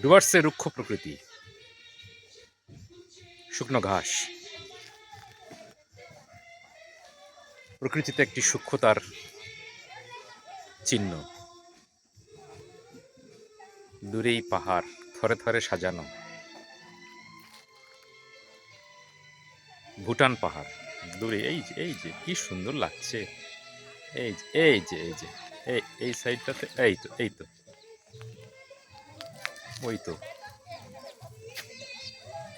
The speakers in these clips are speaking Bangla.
ডুয়ার্সে রুক্ষ প্রকৃতি। শুকনো ঘাস। প্রকৃতিতে একটি সূক্ষ্মতার চিহ্ন। দূরেই পাহাড়, থরে থরে সাজানো। ভুটান পাহাড়। দূরে, এই যে এই যে, কি সুন্দর লাগছে। এই যে এই যে এই যে, এই এই সাইডটাতে, এই তো এই তো। ওই তো।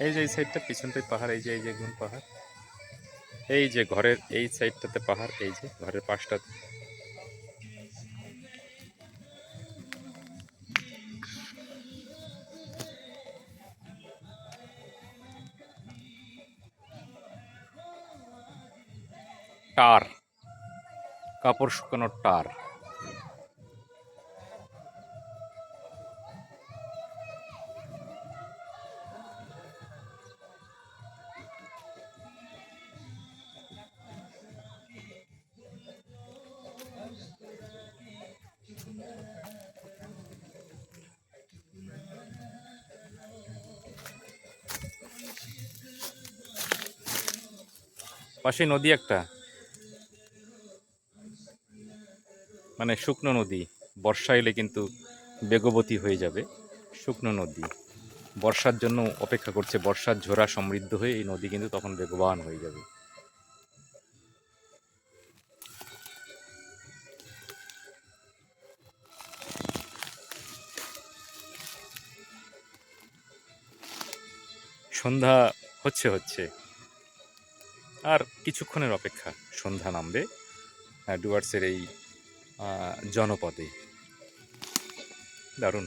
এই যে এই সাইডটা পিছনটাই পাহাড়, এই যে এই যে একদম পাহাড়। এই যে ঘরের, এই সাইডটাতে পাহাড়, এই যে ঘরের পাশটাতে। টার। কাপড় শুকানোর টার। পাশে নদী একটা। মানে শুকনো নদী। বর্ষা এলে কিন্তু বেগবতী হয়ে যাবে। শুকনো নদী। বর্ষার জন্য অপেক্ষা করছে। বর্ষার ঝোড়া সমৃদ্ধ হয়ে এই নদী কিন্তু তখন বেগবান হয়ে যাবে। সন্ধ্যা হচ্ছে হচ্ছে। আর কিছুক্ষণের অপেক্ষা সন্ধ্যা নামবে ডুয়ার্সের এই জনপদে। দারুণ।